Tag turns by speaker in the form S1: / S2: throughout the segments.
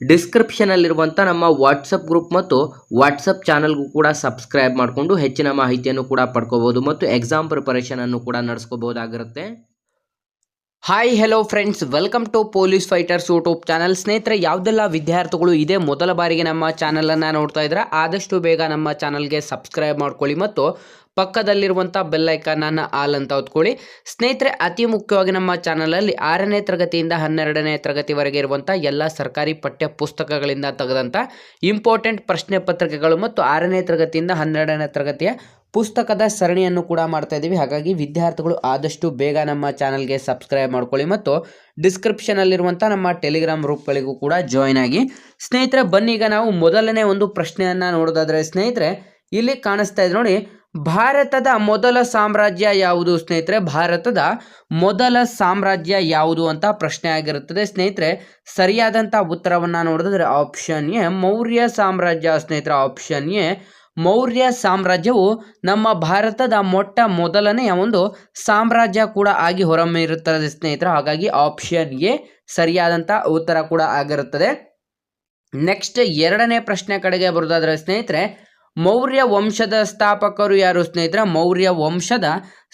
S1: ಡಿಸ್ಕ್ರಿಪ್ಷನಲ್ಲಿರುವಂಥ ನಮ್ಮ WhatsApp group ಮತ್ತು WhatsApp ಚಾನಲ್ಗೂ ಕೂಡ ಸಬ್ಸ್ಕ್ರೈಬ್ ಮಾಡಿಕೊಂಡು ಹೆಚ್ಚಿನ ಮಾಹಿತಿಯನ್ನು ಕೂಡ ಪಡ್ಕೋಬೋದು ಮತ್ತು ಎಕ್ಸಾಮ್ ಪ್ರಿಪರೇಷನ್ ಅನ್ನು ಕೂಡ ನಡೆಸ್ಕೋಬಹುದಾಗಿರುತ್ತೆ. Hi hello friends welcome to police fighters YouTube channel ಸ್ನೇಹಿತರೆ, ಯಾವುದೆಲ್ಲ ವಿದ್ಯಾರ್ಥಿಗಳು ಇದೇ? ಮೊದಲ ಬಾರಿಗೆ ನಮ್ಮ ಚಾನಲನ್ನು ನೋಡ್ತಾ ಇದ್ರೆ ಆದಷ್ಟು ಬೇಗ ನಮ್ಮ ಚಾನಲ್ಗೆ ಸಬ್ಸ್ಕ್ರೈಬ್ ಮಾಡ್ಕೊಳ್ಳಿ ಮತ್ತು ಪಕ್ಕದಲ್ಲಿರುವಂಥ ಬೆಲ್ ಐಕಾನನ್ನು ಆಲ್ ಅಂತ ಹೊತ್ಕೊಳ್ಳಿ. ಸ್ನೇಹಿತರೆ, ಅತಿ ಮುಖ್ಯವಾಗಿ ನಮ್ಮ ಚಾನಲಲ್ಲಿ ಆರನೇ ತರಗತಿಯಿಂದ ಹನ್ನೆರಡನೇ ತರಗತಿವರೆಗೆ ಇರುವಂಥ ಎಲ್ಲ ಸರ್ಕಾರಿ ಪಠ್ಯ ಪುಸ್ತಕಗಳಿಂದ ತೆಗೆದಂಥ ಇಂಪಾರ್ಟೆಂಟ್ ಪ್ರಶ್ನೆ ಪತ್ರಿಕೆಗಳು ಮತ್ತು ಆರನೇ ತರಗತಿಯಿಂದ ಹನ್ನೆರಡನೇ ತರಗತಿಯ ಪುಸ್ತಕದ ಸರಣಿಯನ್ನು ಕೂಡ ಮಾಡ್ತಾ ಇದ್ದೀವಿ. ಹಾಗಾಗಿ ವಿದ್ಯಾರ್ಥಿಗಳು ಆದಷ್ಟು ಬೇಗ ನಮ್ಮ ಚಾನಲ್ಗೆ ಸಬ್ಸ್ಕ್ರೈಬ್ ಮಾಡ್ಕೊಳ್ಳಿ ಮತ್ತು ಡಿಸ್ಕ್ರಿಪ್ಷನಲ್ಲಿರುವಂಥ ನಮ್ಮ ಟೆಲಿಗ್ರಾಮ್ ಗ್ರೂಪ್ಗಳಿಗೂ ಕೂಡ ಜಾಯ್ನ್ ಆಗಿ. ಸ್ನೇಹಿತರೆ, ಬನ್ನಿ ಈಗ ನಾವು ಮೊದಲನೇ ಒಂದು ಪ್ರಶ್ನೆಯನ್ನು ನೋಡೋದಾದರೆ, ಸ್ನೇಹಿತರೆ, ಇಲ್ಲಿ ಕಾಣಿಸ್ತಾ ಇದೆ ನೋಡಿ. ಭಾರತದ ಮೊದಲ ಸಾಮ್ರಾಜ್ಯ ಯಾವುದು ಸ್ನೇಹಿತರೆ? ಭಾರತದ ಮೊದಲ ಸಾಮ್ರಾಜ್ಯ ಯಾವುದು ಅಂತ ಪ್ರಶ್ನೆ ಆಗಿರುತ್ತದೆ. ಸ್ನೇಹಿತರೆ ಸರಿಯಾದಂಥ ಉತ್ತರವನ್ನು ನೋಡಿದ್ರೆ ಆಪ್ಷನ್ ಎ ಮೌರ್ಯ ಸಾಮ್ರಾಜ್ಯ ಸ್ನೇಹಿತರೆ. ಆಪ್ಷನ್ ಎ ಮೌರ್ಯ ಸಾಮ್ರಾಜ್ಯವು ನಮ್ಮ ಭಾರತದ ಮೊಟ್ಟ ಮೊದಲನೆಯ ಒಂದು ಸಾಮ್ರಾಜ್ಯ ಕೂಡ ಆಗಿ ಹೊರಮಿರುತ್ತದೆ ಸ್ನೇಹಿತರೆ. ಹಾಗಾಗಿ ಆಪ್ಷನ್ ಎ ಸರಿಯಾದಂಥ ಉತ್ತರ ಕೂಡ ಆಗಿರುತ್ತದೆ. ನೆಕ್ಸ್ಟ್ ಎರಡನೇ ಪ್ರಶ್ನೆ ಕಡೆಗೆ ಬರೋದಾದ್ರೆ ಸ್ನೇಹಿತರೆ ಮೌರ್ಯ ವಂಶದ ಸ್ಥಾಪಕರು ಯಾರು ಸ್ನೇಹಿತರ? ಮೌರ್ಯ ವಂಶದ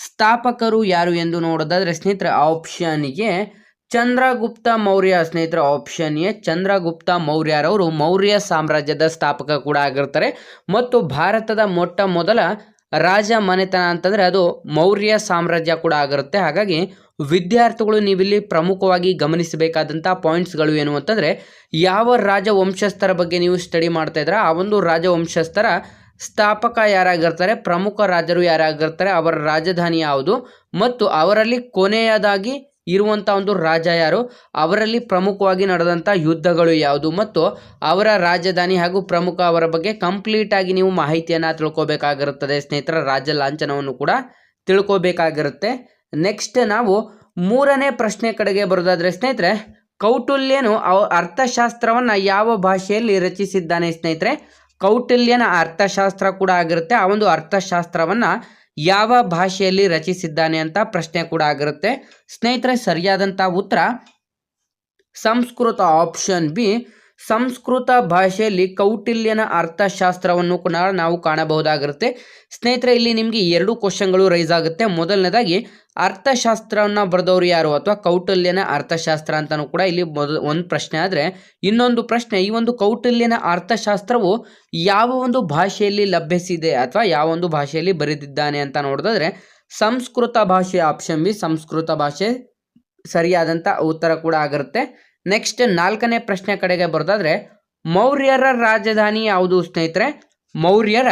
S1: ಸ್ಥಾಪಕರು ಯಾರು ಎಂದು ನೋಡೋದಾದ್ರೆ ಸ್ನೇಹಿತರ ಆಪ್ಷನ್ಗೆ ಚಂದ್ರಗುಪ್ತ ಮೌರ್ಯ ಸ್ನೇಹಿತರ ಆಪ್ಷನ್ ಎ ಚಂದ್ರಗುಪ್ತ ಮೌರ್ಯರವರು ಮೌರ್ಯ ಸಾಮ್ರಾಜ್ಯದ ಸ್ಥಾಪಕ ಕೂಡ ಆಗಿರ್ತಾರೆ. ಮತ್ತು ಭಾರತದ ಮೊಟ್ಟ ಮೊದಲ ರಾಜ ಮನೆತನ ಅಂತಂದರೆ ಅದು ಮೌರ್ಯ ಸಾಮ್ರಾಜ್ಯ ಕೂಡ ಆಗಿರುತ್ತೆ. ಹಾಗಾಗಿ ವಿದ್ಯಾರ್ಥಿಗಳು ನೀವಿಲ್ಲಿ ಪ್ರಮುಖವಾಗಿ ಗಮನಿಸಬೇಕಾದಂಥ ಪಾಯಿಂಟ್ಸ್ಗಳು ಏನು ಅಂತಂದರೆ ಯಾವ ರಾಜ ವಂಶಸ್ಥರ ಬಗ್ಗೆ ನೀವು ಸ್ಟಡಿ ಮಾಡ್ತಾ ಇದ್ರೆ ಆ ಒಂದು ರಾಜ ವಂಶಸ್ಥರ ಸ್ಥಾಪಕ ಯಾರಾಗಿರ್ತಾರೆ, ಪ್ರಮುಖ ರಾಜರು ಯಾರಾಗಿರ್ತಾರೆ, ಅವರ ರಾಜಧಾನಿ ಯಾವುದು, ಮತ್ತು ಅವರಲ್ಲಿ ಕೊನೆಯದಾಗಿ ಇರುವಂಥ ಒಂದು ರಾಜ ಯಾರು? ಅವರಲ್ಲಿ ಪ್ರಮುಖವಾಗಿ ನಡೆದಂಥ ಯುದ್ಧಗಳು ಯಾವುದು? ಮತ್ತು ಅವರ ರಾಜಧಾನಿ ಹಾಗೂ ಪ್ರಮುಖ ಅವರ ಬಗ್ಗೆ ಕಂಪ್ಲೀಟ್ ಆಗಿ ನೀವು ಮಾಹಿತಿಯನ್ನು ತಿಳ್ಕೊಬೇಕಾಗಿರುತ್ತದೆ. ಸ್ನೇಹಿತರ ರಾಜ್ಯ ಲಾಂಛನವನ್ನು ಕೂಡ ತಿಳ್ಕೋಬೇಕಾಗಿರುತ್ತೆ. ನೆಕ್ಸ್ಟ್ ನಾವು ಮೂರನೇ ಪ್ರಶ್ನೆ ಕಡೆಗೆ ಬರೋದಾದರೆ ಸ್ನೇಹಿತರೆ, ಕೌಟುಲ್ಯನು ಅರ್ಥಶಾಸ್ತ್ರವನ್ನು ಯಾವ ಭಾಷೆಯಲ್ಲಿ ರಚಿಸಿದ್ದಾನೆ ಸ್ನೇಹಿತರೆ? ಕೌಟಿಲ್ಯನ ಅರ್ಥಶಾಸ್ತ್ರ ಕೂಡ ಆಗಿರುತ್ತೆ. ಆ ಒಂದು ಅರ್ಥಶಾಸ್ತ್ರವನ್ನು ಯಾವ ಭಾಷೆಯಲ್ಲಿ ರಚಿಸಿದ್ದಾನೆ ಅಂತ ಪ್ರಶ್ನೆ ಕೂಡ ಆಗಿರುತ್ತೆ. ಸ್ನೇಹಿತರೆ ಸರಿಯಾದಂಥ ಉತ್ತರ ಸಂಸ್ಕೃತ ಆಪ್ಷನ್ ಬಿ ಸಂಸ್ಕೃತ ಭಾಷೆಯಲ್ಲಿ ಕೌಟಿಲ್ಯನ ಅರ್ಥಶಾಸ್ತ್ರವನ್ನು ಕೂಡ ನಾವು ಕಾಣಬಹುದಾಗಿರುತ್ತೆ. ಸ್ನೇಹಿತರೆ, ಇಲ್ಲಿ ನಿಮಗೆ ಎರಡು ಕ್ವಶನ್ಗಳು ರೈಸ್ ಆಗುತ್ತೆ. ಮೊದಲನೇದಾಗಿ ಅರ್ಥಶಾಸ್ತ್ರವನ್ನು ಬರೆದವರು ಯಾರು ಅಥವಾ ಕೌಟಿಲ್ಯನ ಅರ್ಥಶಾಸ್ತ್ರ ಅಂತಲೂ ಕೂಡ ಇಲ್ಲಿ ಒಂದು ಪ್ರಶ್ನೆ ಆದರೆ, ಇನ್ನೊಂದು ಪ್ರಶ್ನೆ, ಈ ಒಂದು ಕೌಟಿಲ್ಯನ ಅರ್ಥಶಾಸ್ತ್ರವು ಯಾವ ಒಂದು ಭಾಷೆಯಲ್ಲಿ ಲಭ್ಯಿಸಿದೆ ಅಥವಾ ಯಾವ ಒಂದು ಭಾಷೆಯಲ್ಲಿ ಬರೆದಿದ್ದಾನೆ ಅಂತ ನೋಡೋದಾದ್ರೆ, ಸಂಸ್ಕೃತ ಭಾಷೆ ಆಪ್ಷನ್ ಬಿ ಸಂಸ್ಕೃತ ಭಾಷೆ ಸರಿಯಾದಂಥ ಉತ್ತರ ಕೂಡ ಆಗಿರುತ್ತೆ. ನೆಕ್ಸ್ಟ್ ನಾಲ್ಕನೇ ಪ್ರಶ್ನೆ ಕಡೆಗೆ ಬರೋದಾದ್ರೆ, ಮೌರ್ಯರ ರಾಜಧಾನಿ ಯಾವುದು ಸ್ನೇಹಿತರೆ? ಮೌರ್ಯರ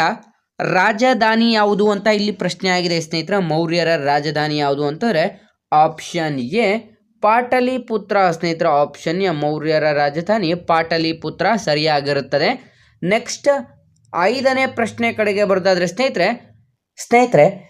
S1: ರಾಜಧಾನಿ ಯಾವುದು ಅಂತ ಇಲ್ಲಿ ಪ್ರಶ್ನೆ ಆಗಿದೆ ಸ್ನೇಹಿತರೆ. ಮೌರ್ಯರ ರಾಜಧಾನಿ ಯಾವುದು ಅಂತಂದರೆ ಆಪ್ಷನ್ ಎ, ಪಾಟಲಿಪುತ್ರ ಸ್ನೇಹಿತರ. ಆಪ್ಷನ್ ಎ, ಮೌರ್ಯರ ರಾಜಧಾನಿ ಪಾಟಲಿಪುತ್ರ ಸರಿಯಾಗಿರುತ್ತದೆ. ನೆಕ್ಸ್ಟ್ ಐದನೇ ಪ್ರಶ್ನೆ ಕಡೆಗೆ ಬರೋದಾದ್ರೆ ಸ್ನೇಹಿತರೆ ಸ್ನೇಹಿತರೆ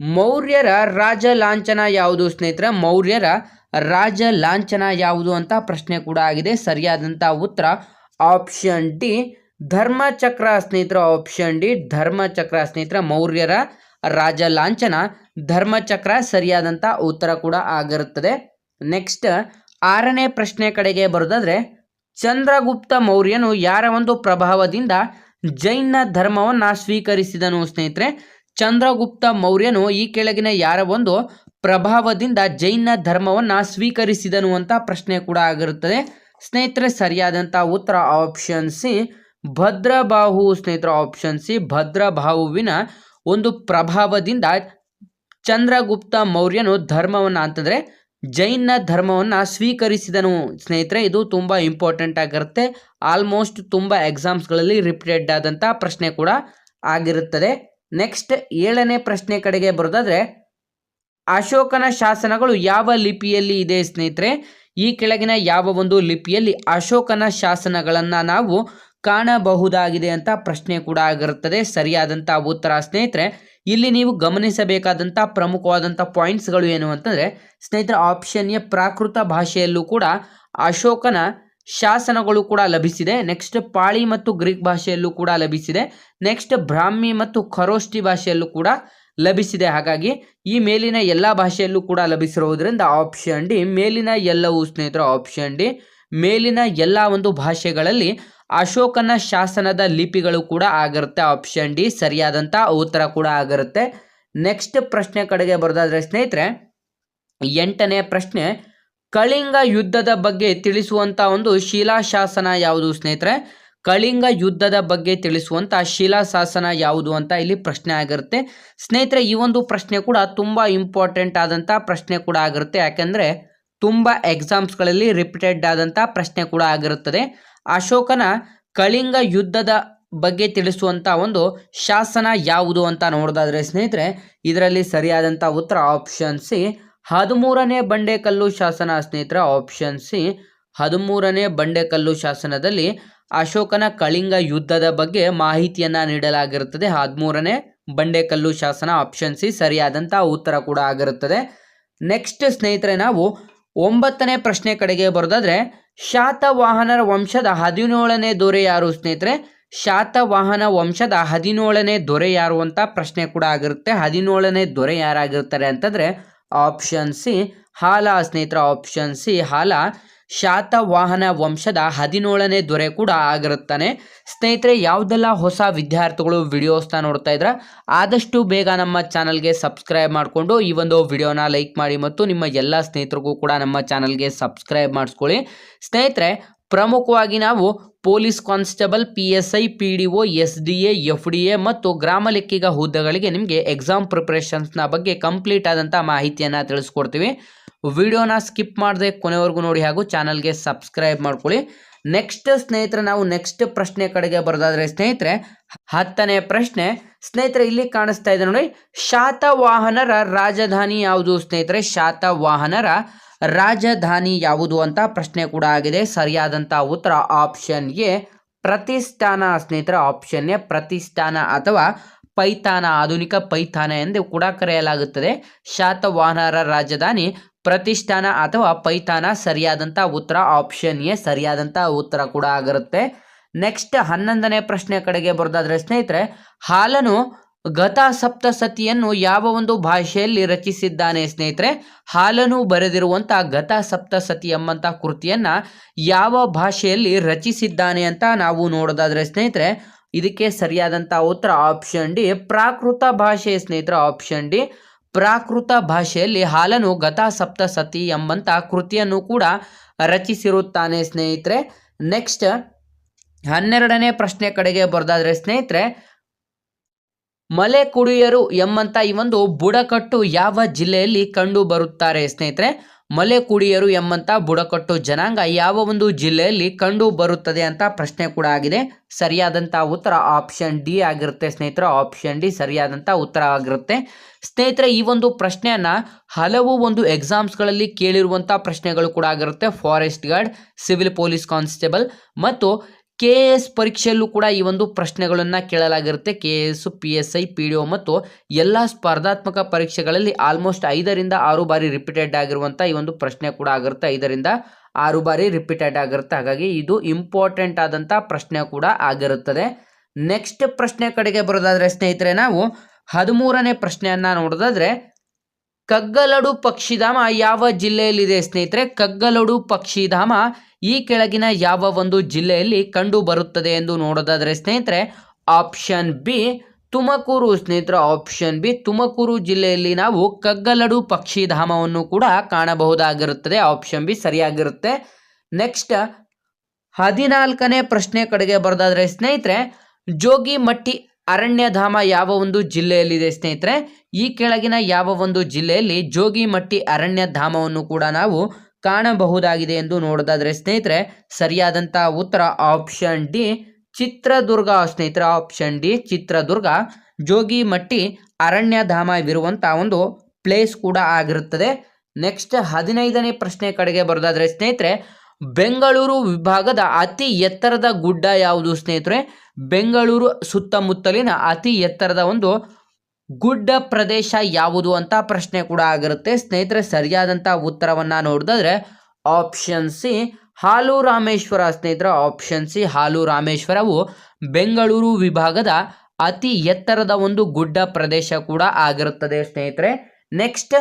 S1: ಮೌರ್ಯರ ರಾಜ ಲಾಂಛನ ಯಾವುದು ಸ್ನೇಹಿತರ? ಮೌರ್ಯರ ರಾಜ ಲಾಂಛನ ಯಾವುದು ಅಂತ ಪ್ರಶ್ನೆ ಕೂಡ ಆಗಿದೆ. ಸರಿಯಾದಂಥ ಉತ್ತರ ಆಪ್ಷನ್ ಡಿ, ಧರ್ಮಚಕ್ರ ಸ್ನೇಹಿತರ. ಆಪ್ಷನ್ ಡಿ, ಧರ್ಮಚಕ್ರ ಸ್ನೇಹಿತರ. ಮೌರ್ಯರ ರಾಜ ಲಾಂಛನ ಧರ್ಮಚಕ್ರ ಸರಿಯಾದಂಥ ಉತ್ತರ ಕೂಡ ಆಗಿರುತ್ತದೆ. ನೆಕ್ಸ್ಟ್, ಆರನೇ ಪ್ರಶ್ನೆ ಕಡೆಗೆ ಬರೋದಾದ್ರೆ, ಚಂದ್ರಗುಪ್ತ ಮೌರ್ಯನು ಯಾರ ಒಂದು ಪ್ರಭಾವದಿಂದ ಜೈನ ಧರ್ಮವನ್ನು ಸ್ವೀಕರಿಸಿದನು ಸ್ನೇಹಿತರೆ? ಚಂದ್ರಗುಪ್ತ ಮೌರ್ಯನು ಈ ಕೆಳಗಿನ ಯಾರ ಒಂದು ಪ್ರಭಾವದಿಂದ ಜೈನ ಧರ್ಮವನ್ನು ಸ್ವೀಕರಿಸಿದನು ಅಂತ ಪ್ರಶ್ನೆ ಕೂಡ ಆಗಿರುತ್ತದೆ. ಸ್ನೇಹಿತರೆ ಸರಿಯಾದಂಥ ಉತ್ತರ ಆಪ್ಷನ್ ಸಿ, ಭದ್ರಬಾಹು. ಸ್ನೇಹಿತರ ಆಪ್ಷನ್ ಸಿ, ಭದ್ರಬಾಹುವಿನ ಒಂದು ಪ್ರಭಾವದಿಂದ ಚಂದ್ರಗುಪ್ತ ಮೌರ್ಯನು ಧರ್ಮವನ್ನು ಅಂತಂದರೆ
S2: ಜೈನ ಧರ್ಮವನ್ನು ಸ್ವೀಕರಿಸಿದನು. ಸ್ನೇಹಿತರೆ, ಇದು ತುಂಬ ಇಂಪಾರ್ಟೆಂಟ್ ಆಗಿರುತ್ತೆ. ಆಲ್ಮೋಸ್ಟ್ ತುಂಬ ಎಕ್ಸಾಮ್ಸ್ಗಳಲ್ಲಿ ರಿಪೀಟೆಡ್ ಆದಂಥ ಪ್ರಶ್ನೆ ಕೂಡ ಆಗಿರುತ್ತದೆ. ನೆಕ್ಸ್ಟ್ ಏಳನೇ ಪ್ರಶ್ನೆ ಕಡೆಗೆ ಬರೋದಾದ್ರೆ, ಅಶೋಕನ ಶಾಸನಗಳು ಯಾವ ಲಿಪಿಯಲ್ಲಿ ಇದೆ ಸ್ನೇಹಿತರೆ? ಈ ಕೆಳಗಿನ ಯಾವ ಒಂದು ಲಿಪಿಯಲ್ಲಿ ಅಶೋಕನ ಶಾಸನಗಳನ್ನು ನಾವು ಕಾಣಬಹುದಾಗಿದೆ ಅಂತ ಪ್ರಶ್ನೆ ಕೂಡ ಆಗಿರುತ್ತದೆ. ಸರಿಯಾದಂಥ ಉತ್ತರ ಸ್ನೇಹಿತರೆ, ಇಲ್ಲಿ ನೀವು ಗಮನಿಸಬೇಕಾದಂಥ ಪ್ರಮುಖವಾದಂಥ ಪಾಯಿಂಟ್ಸ್ಗಳು ಏನು ಅಂತಂದರೆ, ಸ್ನೇಹಿತರೆ ಆಪ್ಷನ್ ಎ ಪ್ರಾಕೃತ ಭಾಷೆಯಲ್ಲೂ ಕೂಡ ಅಶೋಕನ ಶಾಸನಗಳು ಕೂಡ ಲಭಿಸಿದೆ. ನೆಕ್ಸ್ಟ್ ಪಾಳಿ ಮತ್ತು ಗ್ರೀಕ್ ಭಾಷೆಯಲ್ಲೂ ಕೂಡ ಲಭಿಸಿದೆ. ನೆಕ್ಸ್ಟ್ ಬ್ರಾಹ್ಮಿ ಮತ್ತು ಖರೋಷ್ಠಿ ಭಾಷೆಯಲ್ಲೂ ಕೂಡ ಲಭಿಸಿದೆ. ಹಾಗಾಗಿ ಈ ಮೇಲಿನ ಎಲ್ಲ ಭಾಷೆಯಲ್ಲೂ ಕೂಡ ಲಭಿಸಿರುವುದರಿಂದ ಆಪ್ಷನ್ ಡಿ ಮೇಲಿನ ಎಲ್ಲವೂ ಸ್ನೇಹಿತರ ಆಪ್ಷನ್ ಡಿ ಮೇಲಿನ ಎಲ್ಲ ಒಂದು ಭಾಷೆಗಳಲ್ಲಿ ಅಶೋಕನ ಶಾಸನದ ಲಿಪಿಗಳು ಕೂಡ ಆಗಿರುತ್ತೆ. ಆಪ್ಷನ್ ಡಿ ಸರಿಯಾದಂಥ ಉತ್ತರ ಕೂಡ ಆಗಿರುತ್ತೆ. ನೆಕ್ಸ್ಟ್ ಪ್ರಶ್ನೆ ಕಡೆಗೆ ಬರೋದಾದ್ರೆ ಸ್ನೇಹಿತರೆ, ಎಂಟನೇ ಪ್ರಶ್ನೆ ಕಳಿಂಗ ಯುದ್ಧದ ಬಗ್ಗೆ ತಿಳಿಸುವಂಥ ಒಂದು ಶಿಲಾಶಾಸನ ಯಾವುದು ಸ್ನೇಹಿತರೆ? ಕಳಿಂಗ ಯುದ್ಧದ ಬಗ್ಗೆ ತಿಳಿಸುವಂಥ ಶಿಲಾಶಾಸನ ಯಾವುದು ಅಂತ ಇಲ್ಲಿ ಪ್ರಶ್ನೆ ಆಗಿರುತ್ತೆ. ಸ್ನೇಹಿತರೆ, ಈ ಒಂದು ಪ್ರಶ್ನೆ ಕೂಡ ತುಂಬ ಇಂಪಾರ್ಟೆಂಟ್ ಆದಂಥ ಪ್ರಶ್ನೆ ಕೂಡ ಆಗಿರುತ್ತೆ. ಯಾಕೆಂದರೆ ತುಂಬ ಎಕ್ಸಾಮ್ಸ್ಗಳಲ್ಲಿ ರಿಪೀಟೆಡ್ ಆದಂಥ ಪ್ರಶ್ನೆ ಕೂಡ ಆಗಿರುತ್ತದೆ. ಅಶೋಕನ ಕಳಿಂಗ ಯುದ್ಧದ ಬಗ್ಗೆ ತಿಳಿಸುವಂಥ ಒಂದು ಶಾಸನ ಯಾವುದು ಅಂತ ನೋಡೋದಾದ್ರೆ ಸ್ನೇಹಿತರೆ, ಇದರಲ್ಲಿ ಸರಿಯಾದಂಥ ಉತ್ತರ ಆಪ್ಷನ್ ಸಿ ಹದಿಮೂರನೇ ಬಂಡೆಕಲ್ಲು ಶಾಸನ ಸ್ನೇಹಿತರ ಆಪ್ಷನ್ ಸಿ, ಹದಿಮೂರನೇ ಬಂಡೆಕಲ್ಲು ಶಾಸನದಲ್ಲಿ ಅಶೋಕನ ಕಳಿಂಗ ಯುದ್ಧದ ಬಗ್ಗೆ ಮಾಹಿತಿಯನ್ನು ನೀಡಲಾಗಿರುತ್ತದೆ. ಹದಿಮೂರನೇ ಬಂಡೆಕಲ್ಲು ಶಾಸನ ಆಪ್ಷನ್ ಸಿ ಸರಿಯಾದಂಥ ಉತ್ತರ ಕೂಡ ಆಗಿರುತ್ತದೆ. ನೆಕ್ಸ್ಟ್ ಸ್ನೇಹಿತರೆ, ನಾವು ಒಂಬತ್ತನೇ ಪ್ರಶ್ನೆ ಕಡೆಗೆ ಬರೋದಾದ್ರೆ, ಶಾತವಾಹನರ ವಂಶದ ಹದಿನೇಳನೇ ದೊರೆ ಯಾರು ಸ್ನೇಹಿತರೆ? ಶಾತವಾಹನ ವಂಶದ ಹದಿನೇಳನೇ ದೊರೆ ಯಾರು ಅಂತ ಪ್ರಶ್ನೆ ಕೂಡ ಆಗಿರುತ್ತೆ. ಹದಿನೇಳನೇ ದೊರೆ ಯಾರಾಗಿರ್ತಾರೆ ಅಂತಂದ್ರೆ ಆಪ್ಷನ್ ಸಿ ಹಾಲ ಸ್ನೇಹಿತರ ಆಪ್ಷನ್ ಸಿ ಹಾಲ ಶಾತವಾಹನ ವಂಶದ ಹದಿನೇಳನೇ ದೊರೆ ಕೂಡ ಆಗಿರುತ್ತಾನೆ. ಸ್ನೇಹಿತರೆ, ಯಾವುದೆಲ್ಲ ಹೊಸ ವಿದ್ಯಾರ್ಥಿಗಳು ವಿಡಿಯೋಸ್ನ ನೋಡ್ತಾ ಇದ್ರ, ಆದಷ್ಟು ಬೇಗ ನಮ್ಮ ಚಾನಲ್ಗೆ ಸಬ್ಸ್ಕ್ರೈಬ್ ಮಾಡಿಕೊಂಡು ಈ ಒಂದು ವಿಡಿಯೋನ ಲೈಕ್ ಮಾಡಿ ಮತ್ತು ನಿಮ್ಮ ಎಲ್ಲ ಸ್ನೇಹಿತರಿಗೂ ಕೂಡ ನಮ್ಮ ಚಾನಲ್ಗೆ ಸಬ್ಸ್ಕ್ರೈಬ್ ಮಾಡಿಸ್ಕೊಳ್ಳಿ. ಸ್ನೇಹಿತರೆ ಪ್ರಮುಖವಾಗಿ ನಾವು police constable, P S I, P D O, S D A, F D A ಮತ್ತು ಗ್ರಾಮ ಲೆಕ್ಕಿಗ ಹುದ್ದೆಗಳಿಗೆ ನಿಮಗೆ ಎಕ್ಸಾಮ್ ಪ್ರಿಪ್ರೇಷನ್ಸ್ನ ಬಗ್ಗೆ ಕಂಪ್ಲೀಟ್ ಆದಂಥ ಮಾಹಿತಿಯನ್ನು ತಿಳಿಸ್ಕೊಡ್ತೀವಿ. ವಿಡಿಯೋನ ಸ್ಕಿಪ್ ಮಾಡದೆ ಕೊನೆವರೆಗೂ ನೋಡಿ ಹಾಗೂ ಚಾನಲ್ಗೆ ಸಬ್ಸ್ಕ್ರೈಬ್ ಮಾಡ್ಕೊಳ್ಳಿ. ನೆಕ್ಸ್ಟ್ ಸ್ನೇಹಿತರೆ, ನಾವು ನೆಕ್ಸ್ಟ್ ಪ್ರಶ್ನೆ ಕಡೆಗೆ ಬರೋದಾದರೆ ಸ್ನೇಹಿತರೆ, ಹತ್ತನೇ ಪ್ರಶ್ನೆ. ಸ್ನೇಹಿತರೆ, ಇಲ್ಲಿ ಕಾಣಿಸ್ತಾ ಇದೆ ನೋಡಿ, ಶಾತವಾಹನರ ರಾಜಧಾನಿ ಯಾವುದು ಸ್ನೇಹಿತರೆ? ಶಾತವಾಹನರ ರಾಜಧಾನಿ ಯಾವುದು ಅಂತ ಪ್ರಶ್ನೆ ಕೂಡ ಆಗಿದೆ. ಸರಿಯಾದಂಥ ಉತ್ತರ ಆಪ್ಷನ್ ಎ, ಪ್ರತಿಷ್ಠಾನ ಸ್ನೇಹಿತರ ಆಪ್ಷನ್ ಎ, ಪ್ರತಿಷ್ಠಾನ ಅಥವಾ ಪೈಥಾನ, ಆಧುನಿಕ ಪೈಥಾನ ಎಂದು ಕೂಡ ಕರೆಯಲಾಗುತ್ತದೆ. ಶಾತವಾಹನರ ರಾಜಧಾನಿ ಪ್ರತಿಷ್ಠಾನ ಅಥವಾ ಪೈಥಾನ ಸರಿಯಾದಂಥ ಉತ್ತರ ಆಪ್ಷನ್ ಎ ಸರಿಯಾದಂಥ ಉತ್ತರ ಕೂಡ ಆಗಿರುತ್ತೆ. ನೆಕ್ಸ್ಟ್ ಹನ್ನೊಂದನೇ ಪ್ರಶ್ನೆ ಕಡೆಗೆ ಬರೋದಾದ್ರೆ ಸ್ನೇಹಿತರೆ, ಹಾಲನು ಗತ ಸಪ್ತಸತಿಯನ್ನು ಯಾವ ಒಂದು ಭಾಷೆಯಲ್ಲಿ ರಚಿಸಿದ್ದಾನೆ ಸ್ನೇಹಿತರೆ? ಹಾಲನು ಬರೆದಿರುವಂಥ ಗತ ಸಪ್ತಸತಿ ಎಂಬಂಥ ಕೃತಿಯನ್ನು ಯಾವ ಭಾಷೆಯಲ್ಲಿ ರಚಿಸಿದ್ದಾನೆ ಅಂತ ನಾವು ನೋಡೋದಾದ್ರೆ ಸ್ನೇಹಿತರೆ, ಇದಕ್ಕೆ ಸರಿಯಾದಂಥ ಉತ್ತರ ಆಪ್ಷನ್ ಡಿ, ಪ್ರಾಕೃತ ಭಾಷೆ ಸ್ನೇಹಿತರೆ ಆಪ್ಷನ್ ಡಿ. ಪ್ರಾಕೃತ ಭಾಷೆಯಲ್ಲಿ ಹಾಲನು ಗತ ಸಪ್ತಸತಿ ಎಂಬಂಥ ಕೃತಿಯನ್ನು ಕೂಡ ರಚಿಸಿರುತ್ತಾನೆ ಸ್ನೇಹಿತರೆ. ನೆಕ್ಸ್ಟ್ ಹನ್ನೆರಡನೇ ಪ್ರಶ್ನೆ ಕಡೆಗೆ ಬರೆದಾದರೆ ಸ್ನೇಹಿತರೆ ಮಲೆ ಕುಡಿಯರು ಎಂಬಂತ ಈ ಒಂದು ಬುಡಕಟ್ಟು ಯಾವ ಜಿಲ್ಲೆಯಲ್ಲಿ ಕಂಡು ಬರುತ್ತಾರೆ ಸ್ನೇಹಿತರೆ? ಮಲೆ ಕುಡಿಯರು ಎಂಬಂತ ಬುಡಕಟ್ಟು ಜನಾಂಗ ಯಾವ ಒಂದು ಜಿಲ್ಲೆಯಲ್ಲಿ ಕಂಡು ಬರುತ್ತದೆ ಅಂತ ಪ್ರಶ್ನೆ ಕೂಡ ಆಗಿದೆ. ಸರಿಯಾದಂಥ ಉತ್ತರ ಆಪ್ಷನ್ ಡಿ ಆಗಿರುತ್ತೆ ಸ್ನೇಹಿತರ. ಆಪ್ಷನ್ ಡಿ ಸರಿಯಾದಂಥ ಉತ್ತರ ಆಗಿರುತ್ತೆ. ಸ್ನೇಹಿತರೆ, ಈ ಒಂದು ಪ್ರಶ್ನೆಯನ್ನ ಹಲವು ಒಂದು ಎಕ್ಸಾಮ್ಸ್ಗಳಲ್ಲಿ ಕೇಳಿರುವಂಥ ಪ್ರಶ್ನೆಗಳು ಕೂಡ ಆಗಿರುತ್ತೆ. Forest guard civil police constable ಮತ್ತು ಕೆ ಎಸ್ ಪರೀಕ್ಷೆಯಲ್ಲೂ ಕೂಡ ಈ ಒಂದು ಪ್ರಶ್ನೆಗಳನ್ನು ಕೇಳಲಾಗಿರುತ್ತೆ. K S P S I, P D O ಮತ್ತು ಎಲ್ಲ ಸ್ಪರ್ಧಾತ್ಮಕ ಪರೀಕ್ಷೆಗಳಲ್ಲಿ ಆಲ್ಮೋಸ್ಟ್ ಐದರಿಂದ ಆರು ಬಾರಿ ರಿಪೀಟೆಡ್ ಆಗಿರುವಂಥ ಈ ಒಂದು ಪ್ರಶ್ನೆ ಕೂಡ ಆಗಿರುತ್ತೆ. ಐದರಿಂದ ಆರು ಬಾರಿ ರಿಪೀಟೆಡ್ ಆಗಿರುತ್ತೆ. ಹಾಗಾಗಿ ಇದು ಇಂಪಾರ್ಟೆಂಟ್ ಆದಂಥ ಪ್ರಶ್ನೆ ಕೂಡ ಆಗಿರುತ್ತದೆ. ನೆಕ್ಸ್ಟ್ ಪ್ರಶ್ನೆ ಕಡೆಗೆ ಬರೋದಾದರೆ ಸ್ನೇಹಿತರೆ ನಾವು ಹದಿಮೂರನೇ ಪ್ರಶ್ನೆಯನ್ನು ನೋಡೋದಾದ್ರೆ ಕಗ್ಗಲಡು ಪಕ್ಷಿಧಾಮ ಯಾವ ಜಿಲ್ಲೆಯಲ್ಲಿದೆ ಸ್ನೇಹಿತರೆ? ಕಗ್ಗಲಡು ಪಕ್ಷಿಧಾಮ ಈ ಕೆಳಗಿನ ಯಾವ ಒಂದು ಜಿಲ್ಲೆಯಲ್ಲಿ ಕಂಡು ಬರುತ್ತದೆ ಎಂದು ನೋಡೋದಾದರೆ ಸ್ನೇಹಿತರೆ ಆಪ್ಷನ್ ಬಿ ತುಮಕೂರು. ಸ್ನೇಹಿತರ ಆಪ್ಷನ್ ಬಿ ತುಮಕೂರು ಜಿಲ್ಲೆಯಲ್ಲಿ ನಾವು ಕಗ್ಗಲಡು ಪಕ್ಷಿಧಾಮವನ್ನು ಕೂಡ ಕಾಣಬಹುದಾಗಿರುತ್ತದೆ. ಆಪ್ಷನ್ ಬಿ ಸರಿಯಾಗಿರುತ್ತೆ. ನೆಕ್ಸ್ಟ್ ಹದಿನಾಲ್ಕನೇ ಪ್ರಶ್ನೆ ಕಡೆಗೆ ಬರೋದಾದರೆ ಸ್ನೇಹಿತರೆ, ಜೋಗಿಮಟ್ಟಿ ಅರಣ್ಯಧಾಮ ಯಾವ ಒಂದು ಜಿಲ್ಲೆಯಲ್ಲಿದೆ ಸ್ನೇಹಿತರೆ? ಈ ಕೆಳಗಿನ ಯಾವ ಒಂದು ಜಿಲ್ಲೆಯಲ್ಲಿ ಜೋಗಿಮಟ್ಟಿ ಅರಣ್ಯಧಾಮವನ್ನು ಕೂಡ ನಾವು ಕಾಣಬಹುದಾಗಿದೆ ಎಂದು ನೋಡೋದಾದರೆ ಸ್ನೇಹಿತರೆ, ಸರಿಯಾದಂಥ ಉತ್ತರ ಆಪ್ಷನ್ ಡಿ ಚಿತ್ರದುರ್ಗ ಸ್ನೇಹಿತರ. Option D Chitradurga. ಜೋಗಿಮಟ್ಟಿ ಅರಣ್ಯಧಾಮವಿರುವಂಥ ಒಂದು ಪ್ಲೇಸ್ ಕೂಡ ಆಗಿರುತ್ತದೆ. ನೆಕ್ಸ್ಟ್ ಹದಿನೈದನೇ ಪ್ರಶ್ನೆ ಕಡೆಗೆ ಬರೋದಾದ್ರೆ ಸ್ನೇಹಿತರೆ ಬೆಂಗಳೂರು ವಿಭಾಗದ ಅತಿ ಎತ್ತರದ ಗುಡ್ಡ ಯಾವುದು ಸ್ನೇಹಿತರೆ? ಬೆಂಗಳೂರು ಸುತ್ತಮುತ್ತಲಿನ ಅತಿ ಎತ್ತರದ ಒಂದು ಗುಡ್ಡ ಪ್ರದೇಶ ಯಾವುದು ಅಂತ ಪ್ರಶ್ನೆ ಕೂಡ ಆಗಿರುತ್ತೆ. ಸ್ನೇಹಿತರೆ ಸರಿಯಾದಂಥ ಉತ್ತರವನ್ನು ನೋಡಿದ್ರೆ ಆಪ್ಷನ್ ಸಿ ಹಾಲು ರಾಮೇಶ್ವರ ಸ್ನೇಹಿತರ ಆಪ್ಷನ್ ಸಿ ಹಾಲು ರಾಮೇಶ್ವರವು ಬೆಂಗಳೂರು ವಿಭಾಗದ ಅತಿ ಎತ್ತರದ ಒಂದು ಗುಡ್ಡ ಪ್ರದೇಶ ಕೂಡ ಆಗಿರುತ್ತದೆ ಸ್ನೇಹಿತರೆ. ನೆಕ್ಸ್ಟ್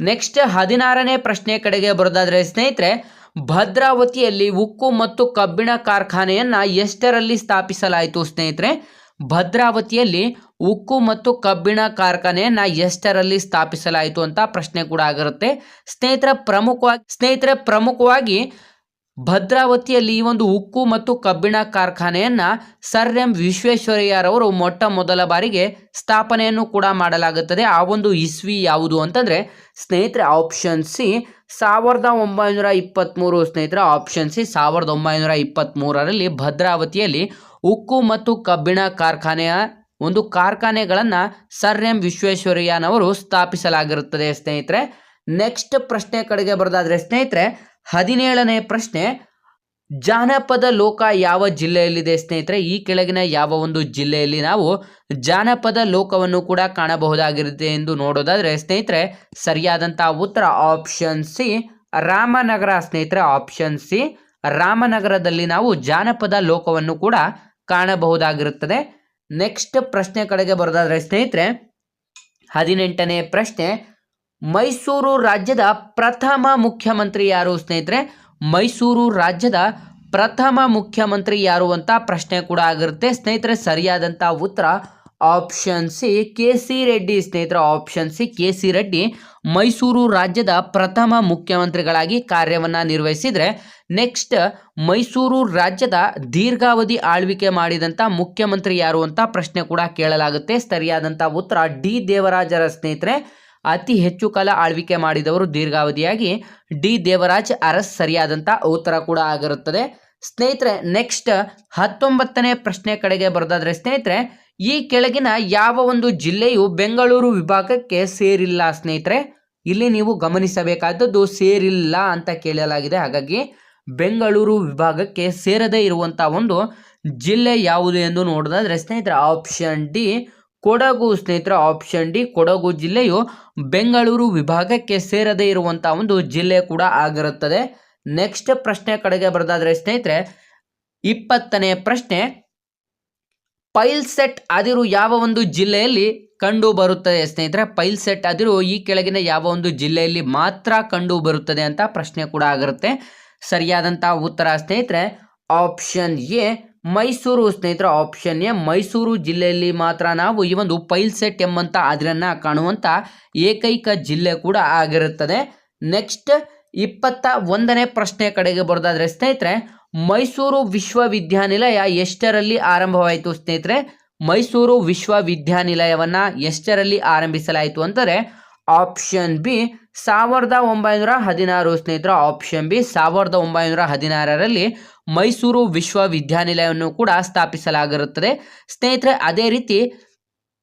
S2: ನೆಕ್ಸ್ಟ್ ಹದಿನಾರನೇ ಪ್ರಶ್ನೆ ಕಡೆಗೆ ಬರೋದಾದ್ರೆ ಸ್ನೇಹಿತರೆ ಭದ್ರಾವತಿಯಲ್ಲಿ ಉಕ್ಕು ಮತ್ತು ಕಬ್ಬಿಣ ಕಾರ್ಖಾನೆಯನ್ನ ಎಷ್ಟರಲ್ಲಿ ಸ್ಥಾಪಿಸಲಾಯಿತು ಸ್ನೇಹಿತರೆ? ಭದ್ರಾವತಿಯಲ್ಲಿ ಉಕ್ಕು ಮತ್ತು ಕಬ್ಬಿಣ ಕಾರ್ಖಾನೆಯನ್ನ ಎಷ್ಟರಲ್ಲಿ ಸ್ಥಾಪಿಸಲಾಯಿತು ಅಂತ ಪ್ರಶ್ನೆ ಕೂಡ ಆಗಿರುತ್ತೆ. ಸ್ನೇಹಿತರ, ಪ್ರಮುಖವಾಗಿ ಸ್ನೇಹಿತರೆ, ಪ್ರಮುಖವಾಗಿ ಭದ್ರಾವತಿಯಲ್ಲಿ ಈ ಒಂದು ಉಕ್ಕು ಮತ್ತು ಕಬ್ಬಿಣ ಕಾರ್ಖಾನೆಯನ್ನು ಸರ್ ಎಂ ವಿಶ್ವೇಶ್ವರಯ್ಯರವರು ಮೊಟ್ಟ ಮೊದಲ ಬಾರಿಗೆ ಸ್ಥಾಪನೆಯನ್ನು ಕೂಡ ಮಾಡಲಾಗುತ್ತದೆ. ಆ ಒಂದು ಇಸ್ವಿ ಯಾವುದು ಅಂತಂದ್ರೆ ಸ್ನೇಹಿತರೆ ಆಪ್ಷನ್ ಸಿ ಸಾವಿರದ ಒಂಬೈನೂರ ಇಪ್ಪತ್ತ್ಮೂರು ಸ್ನೇಹಿತರೆ ಆಪ್ಷನ್ ಸಿ ಸಾವಿರದ ಒಂಬೈನೂರ ಇಪ್ಪತ್ತ್ಮೂರರಲ್ಲಿ ಭದ್ರಾವತಿಯಲ್ಲಿ ಉಕ್ಕು ಮತ್ತು ಕಬ್ಬಿಣ ಕಾರ್ಖಾನೆಯ ಒಂದು ಕಾರ್ಖಾನೆಗಳನ್ನು ಸರ್ ಎಂ ವಿಶ್ವೇಶ್ವರಯ್ಯನವರು ಸ್ಥಾಪಿಸಲಾಗಿರುತ್ತದೆ ಸ್ನೇಹಿತರೆ. ನೆಕ್ಸ್ಟ್ ಪ್ರಶ್ನೆ ಕಡೆಗೆ ಬರೋದಾದರೆ ಸ್ನೇಹಿತರೆ ಹದಿನೇಳನೇ ಪ್ರಶ್ನೆ, ಜಾನಪದ ಲೋಕ ಯಾವ ಜಿಲ್ಲೆಯಲ್ಲಿದೆ ಸ್ನೇಹಿತರೆ? ಈ ಕೆಳಗಿನ ಯಾವ ಒಂದು ಜಿಲ್ಲೆಯಲ್ಲಿ ನಾವು ಜಾನಪದ ಲೋಕವನ್ನು ಕೂಡ ಕಾಣಬಹುದಾಗಿರುತ್ತೆ ಎಂದು ನೋಡೋದಾದರೆ ಸ್ನೇಹಿತರೆ, ಸರಿಯಾದಂಥ ಉತ್ತರ ಆಪ್ಷನ್ ಸಿ ರಾಮನಗರ ಸ್ನೇಹಿತರೆ ಆಪ್ಷನ್ ಸಿ ರಾಮನಗರದಲ್ಲಿ ನಾವು ಜಾನಪದ ಲೋಕವನ್ನು ಕೂಡ ಕಾಣಬಹುದಾಗಿರುತ್ತದೆ. ನೆಕ್ಸ್ಟ್ ಪ್ರಶ್ನೆ ಕಡೆಗೆ ಬರೋದಾದರೆ ಸ್ನೇಹಿತರೆ, ಹದಿನೆಂಟನೇ ಪ್ರಶ್ನೆ ಮೈಸೂರು ರಾಜ್ಯದ ಪ್ರಥಮ ಮುಖ್ಯಮಂತ್ರಿ ಯಾರು ಸ್ನೇಹಿತರೆ? ಮೈಸೂರು ರಾಜ್ಯದ ಪ್ರಥಮ ಮುಖ್ಯಮಂತ್ರಿ ಯಾರು ಅಂತ ಪ್ರಶ್ನೆ ಕೂಡ ಆಗಿರುತ್ತೆ. ಸ್ನೇಹಿತರೆ ಸರಿಯಾದಂಥ ಉತ್ತರ option C K C Reddy. ಸ್ನೇಹಿತರ, option C K C Reddy Mysuru ರಾಜ್ಯದ ಪ್ರಥಮ ಮುಖ್ಯಮಂತ್ರಿಗಳಾಗಿ ಕಾರ್ಯವನ್ನು ನಿರ್ವಹಿಸಿದರೆ ನೆಕ್ಸ್ಟ್ ಮೈಸೂರು ರಾಜ್ಯದ ದೀರ್ಘಾವಧಿ ಆಳ್ವಿಕೆ ಮಾಡಿದಂಥ ಮುಖ್ಯಮಂತ್ರಿ ಯಾರು ಅಂತ ಪ್ರಶ್ನೆ ಕೂಡ ಕೇಳಲಾಗುತ್ತೆ. ಸರಿಯಾದಂಥ ಉತ್ತರ ಡಿ ದೇವರಾಜರ ಸ್ನೇಹಿತರೆ. ಅತಿ ಹೆಚ್ಚು ಕಾಲ ಆಳ್ವಿಕೆ ಮಾಡಿದವರು ದೀರ್ಘಾವಧಿಯಾಗಿ ಡಿ ದೇವರಾಜ್ ಅರಸ್ ಸರಿಯಾದಂಥ ಉತ್ತರ ಕೂಡ ಆಗಿರುತ್ತದೆ. ಸ್ನೇಹಿತರೆ ನೆಕ್ಸ್ಟ್ ಹತ್ತೊಂಬತ್ತನೇ ಪ್ರಶ್ನೆ ಕಡೆಗೆ ಬರೋದಾದ್ರೆ ಸ್ನೇಹಿತರೆ, ಈ ಕೆಳಗಿನ ಯಾವ ಒಂದು ಜಿಲ್ಲೆಯು ಬೆಂಗಳೂರು ವಿಭಾಗಕ್ಕೆ ಸೇರಿಲ್ಲ ಸ್ನೇಹಿತರೆ? ಇಲ್ಲಿ ನೀವು ಗಮನಿಸಬೇಕಾದದ್ದು ಸೇರಿಲ್ಲ ಅಂತ ಕೇಳಲಾಗಿದೆ. ಹಾಗಾಗಿ ಬೆಂಗಳೂರು ವಿಭಾಗಕ್ಕೆ ಸೇರದೇ ಇರುವಂಥ ಒಂದು ಜಿಲ್ಲೆ ಯಾವುದು ಎಂದು ನೋಡೋದಾದರೆ ಸ್ನೇಹಿತರೆ ಆಪ್ಷನ್ ಡಿ ಕೊಡಗು ಸ್ನೇಹಿತರ ಆಪ್ಷನ್ ಡಿ ಕೊಡಗು ಜಿಲ್ಲೆಯು ಬೆಂಗಳೂರು ವಿಭಾಗಕ್ಕೆ ಸೇರದೇ ಇರುವಂಥ ಒಂದು ಜಿಲ್ಲೆ ಕೂಡ ಆಗಿರುತ್ತದೆ. ನೆಕ್ಸ್ಟ್ ಪ್ರಶ್ನೆ ಕಡೆಗೆ ಬರೋದಾದ್ರೆ ಸ್ನೇಹಿತರೆ, ಇಪ್ಪತ್ತನೇ ಪ್ರಶ್ನೆ ಪೈಲ್ ಸೆಟ್ ಅದಿರು ಯಾವ ಒಂದು ಜಿಲ್ಲೆಯಲ್ಲಿ ಕಂಡು ಬರುತ್ತದೆ ಸ್ನೇಹಿತರೆ? ಪೈಲ್ ಸೆಟ್ ಅದಿರು ಈ ಕೆಳಗಿನ ಯಾವ ಒಂದು ಜಿಲ್ಲೆಯಲ್ಲಿ ಮಾತ್ರ ಕಂಡು ಬರುತ್ತದೆ ಅಂತ ಪ್ರಶ್ನೆ ಕೂಡ ಆಗಿರುತ್ತೆ. ಸರಿಯಾದಂತಹ ಉತ್ತರ ಸ್ನೇಹಿತರೆ ಆಪ್ಷನ್ ಎ ಮೈಸೂರು ಸ್ನೇಹಿತರ ಆಪ್ಷನ್ ಎ, ಮೈಸೂರು ಜಿಲ್ಲೆಯಲ್ಲಿ ಮಾತ್ರ ನಾವು ಈ ಒಂದು ಪೈಲ್ ಸೆಟ್ ಎಂಬಂಥ ಅದರನ್ನ ಕಾಣುವಂಥ ಏಕೈಕ ಜಿಲ್ಲೆ ಕೂಡ ಆಗಿರುತ್ತದೆ. ನೆಕ್ಸ್ಟ್ ಇಪ್ಪತ್ತ ಒಂದನೇ ಪ್ರಶ್ನೆ ಕಡೆಗೆ ಬರೋದಾದ್ರೆ, ಸ್ನೇಹಿತರೆ, ಮೈಸೂರು ವಿಶ್ವವಿದ್ಯಾನಿಲಯ ಎಷ್ಟರಲ್ಲಿ ಆರಂಭವಾಯಿತು ಸ್ನೇಹಿತರೆ? ಮೈಸೂರು ವಿಶ್ವವಿದ್ಯಾನಿಲಯವನ್ನ ಎಷ್ಟರಲ್ಲಿ ಆರಂಭಿಸಲಾಯಿತು ಅಂದರೆ ಆಪ್ಷನ್ ಬಿ, ಸಾವಿರದ ಒಂಬೈನೂರ ಹದಿನಾರು ಸ್ನೇಹಿತರ, ಆಪ್ಷನ್ ಬಿ, ಸಾವಿರದ ಒಂಬೈನೂರ ಹದಿನಾರರಲ್ಲಿ ಮೈಸೂರು ವಿಶ್ವವಿದ್ಯಾನಿಲಯವನ್ನು ಕೂಡ ಸ್ಥಾಪಿಸಲಾಗಿರುತ್ತದೆ. ಸ್ನೇಹಿತರೆ, ಅದೇ ರೀತಿ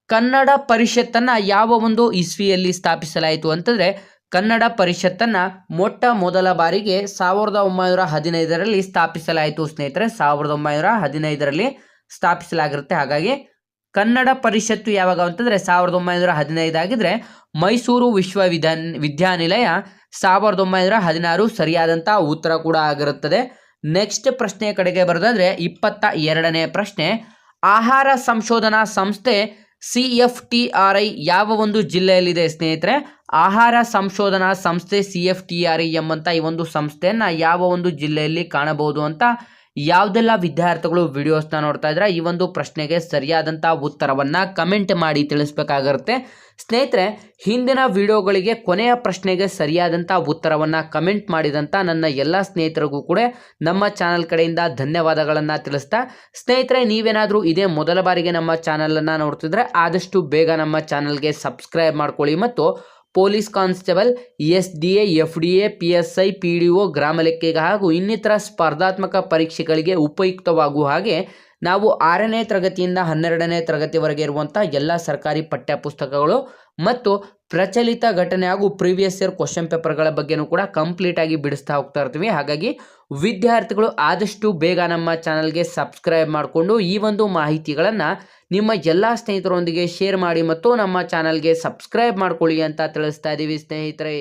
S2: ಕನ್ನಡ ಪರಿಷತ್ತನ್ನು ಯಾವ ಒಂದು ಇಸ್ವಿಯಲ್ಲಿ ಸ್ಥಾಪಿಸಲಾಯಿತು ಅಂತಂದರೆ, ಕನ್ನಡ ಪರಿಷತ್ತನ್ನು ಮೊಟ್ಟ ಮೊದಲ ಬಾರಿಗೆ ಸಾವಿರದ ಒಂಬೈನೂರ ಹದಿನೈದರಲ್ಲಿ ಸ್ಥಾಪಿಸಲಾಯಿತು ಸ್ನೇಹಿತರೆ. ಸಾವಿರದ ಒಂಬೈನೂರ ಹದಿನೈದರಲ್ಲಿ ಸ್ಥಾಪಿಸಲಾಗಿರುತ್ತೆ. ಹಾಗಾಗಿ ಕನ್ನಡ ಪರಿಷತ್ತು ಯಾವಾಗ ಅಂತಂದರೆ ಸಾವಿರದ ಒಂಬೈನೂರ ಹದಿನೈದು ಆಗಿದ್ರೆ ಮೈಸೂರು ವಿಶ್ವವಿದ್ಯಾನ್, ವಿದ್ಯಾನಿಲಯ ಸಾವಿರದ ಒಂಬೈನೂರ ಹದಿನಾರು ಸರಿಯಾದಂಥ ಉತ್ತರ ಕೂಡ ಆಗಿರುತ್ತದೆ. ನೆಕ್ಸ್ಟ್ ಪ್ರಶ್ನೆ ಕಡೆಗೆ ಬರೋದಾದ್ರೆ ಇಪ್ಪತ್ತ ಎರಡನೇ ಪ್ರಶ್ನೆ. ಆಹಾರ ಸಂಶೋಧನಾ ಸಂಸ್ಥೆ C F T R I ಯಾವ ಒಂದು ಜಿಲ್ಲೆಯಲ್ಲಿದೆ ಸ್ನೇಹಿತರೆ? ಆಹಾರ ಸಂಶೋಧನಾ ಸಂಸ್ಥೆ C F T R I ಎಂಬಂಥ ಈ ಒಂದು ಸಂಸ್ಥೆಯನ್ನು ಯಾವ ಒಂದು ಜಿಲ್ಲೆಯಲ್ಲಿ ಕಾಣಬಹುದು ಅಂತ ಯಾವುದೆಲ್ಲ ವಿದ್ಯಾರ್ಥಿಗಳು ವಿಡಿಯೋಸ್ನ ನೋಡ್ತಾ ಇದ್ರೆ? ಈ ಒಂದು ಪ್ರಶ್ನೆಗೆ ಸರಿಯಾದಂಥ ಉತ್ತರವನ್ನು ಕಮೆಂಟ್ ಮಾಡಿ ತಿಳಿಸ್ಬೇಕಾಗಿರುತ್ತೆ ಸ್ನೇಹಿತರೆ, ಹಿಂದಿನ ವಿಡಿಯೋಗಳಿಗೆ ಕೊನೆಯ ಪ್ರಶ್ನೆಗೆ ಸರಿಯಾದಂಥ ಉತ್ತರವನ್ನು ಕಮೆಂಟ್ ಮಾಡಿದಂಥ ನನ್ನ ಎಲ್ಲ ಸ್ನೇಹಿತರಿಗೂ ಕೂಡ ನಮ್ಮ ಚಾನಲ್ ಕಡೆಯಿಂದ ಧನ್ಯವಾದಗಳನ್ನು ತಿಳಿಸ್ತಾ, ಸ್ನೇಹಿತರೆ, ನೀವೇನಾದರೂ ಇದೇ ಮೊದಲ ಬಾರಿಗೆ ನಮ್ಮ ಚಾನಲನ್ನು ನೋಡ್ತಿದ್ರೆ ಆದಷ್ಟು ಬೇಗ ನಮ್ಮ ಚಾನಲ್ಗೆ ಸಬ್ಸ್ಕ್ರೈಬ್ ಮಾಡ್ಕೊಳ್ಳಿ ಮತ್ತು police constable S D A F D A P S I P D O ಗ್ರಾಮ ಲೆಕ್ಕಿಗ ಹಾಗೂ ಇನ್ನಿತರ ಸ್ಪರ್ಧಾತ್ಮಕ ಪರೀಕ್ಷೆಗಳಿಗೆ ಉಪಯುಕ್ತವಾಗುವ ಹಾಗೆ ನಾವು ಆರನೇ ತರಗತಿಯಿಂದ ಹನ್ನೆರಡನೇ ತರಗತಿವರೆಗೆ ಇರುವಂಥ ಎಲ್ಲ ಸರ್ಕಾರಿ ಪಠ್ಯಪುಸ್ತಕಗಳು ಮತ್ತು ಪ್ರಚಲಿತ ಘಟನೆ ಹಾಗೂ ಪ್ರೀವಿಯಸ್ ಇಯರ್ ಕ್ವಶನ್ ಪೇಪರ್ಗಳ ಬಗ್ಗೆನೂ ಕೂಡ ಕಂಪ್ಲೀಟ್ ಆಗಿ ಬಿಡಿಸ್ತಾ ಹೋಗ್ತಾ ಇರ್ತೀವಿ. ಹಾಗಾಗಿ ವಿದ್ಯಾರ್ಥಿಗಳು ಆದಷ್ಟು ಬೇಗ ನಮ್ಮ ಚಾನಲ್ಗೆ ಸಬ್ಸ್ಕ್ರೈಬ್ ಮಾಡಿಕೊಂಡು ಈ ಒಂದು ಮಾಹಿತಿಗಳನ್ನು ನಿಮ್ಮ ಎಲ್ಲ ಸ್ನೇಹಿತರೊಂದಿಗೆ ಶೇರ್ ಮಾಡಿ ಮತ್ತು ನಮ್ಮ ಚಾನಲ್ಗೆ ಸಬ್ಸ್ಕ್ರೈಬ್ ಮಾಡ್ಕೊಳ್ಳಿ ಅಂತ ತಿಳಿಸ್ತಾ ಇದ್ದೀವಿ ಸ್ನೇಹಿತರೆ.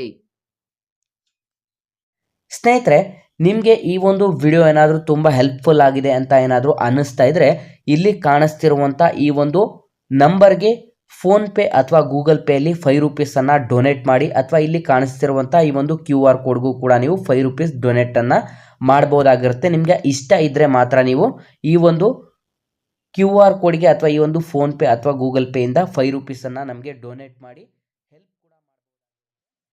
S2: ಸ್ನೇಹಿತರೆ, ನಿಮಗೆ ಈ ಒಂದು ವಿಡಿಯೋ ಏನಾದರೂ ತುಂಬ ಹೆಲ್ಪ್ಫುಲ್ ಆಗಿದೆ ಅಂತ ಏನಾದರೂ ಅನ್ನಿಸ್ತಾ ಇದ್ದರೆ ಇಲ್ಲಿ ಕಾಣಿಸ್ತಿರುವಂಥ ಈ ಒಂದು ನಂಬರ್ಗೆ ಫೋನ್ಪೇ ಅಥವಾ ಗೂಗಲ್ ಪೇಯಲ್ಲಿ ಫೈವ್ ರುಪೀಸನ್ನು ಡೊನೇಟ್ ಮಾಡಿ ಅಥವಾ ಇಲ್ಲಿ ಕಾಣಿಸ್ತಿರುವಂಥ ಈ ಒಂದು ಕ್ಯೂ ಆರ್ ಕೋಡ್ಗೂ ಕೂಡ ನೀವು ಫೈವ್ ರುಪೀಸ್ ಡೊನೇಟನ್ನು ಮಾಡ್ಬೋದಾಗಿರುತ್ತೆ. ನಿಮಗೆ ಇಷ್ಟ ಇದ್ದರೆ ಮಾತ್ರ ನೀವು ಈ ಒಂದು ಕ್ಯೂ ಆರ್ ಕೋಡ್ಗೆ ಅಥವಾ ಈ ಒಂದು ಫೋನ್ಪೇ ಅಥವಾ ಗೂಗಲ್ ಪೇಯಿಂದ ಫೈವ್ ರುಪೀಸನ್ನು ನಮಗೆ ಡೊನೇಟ್ ಮಾಡಿ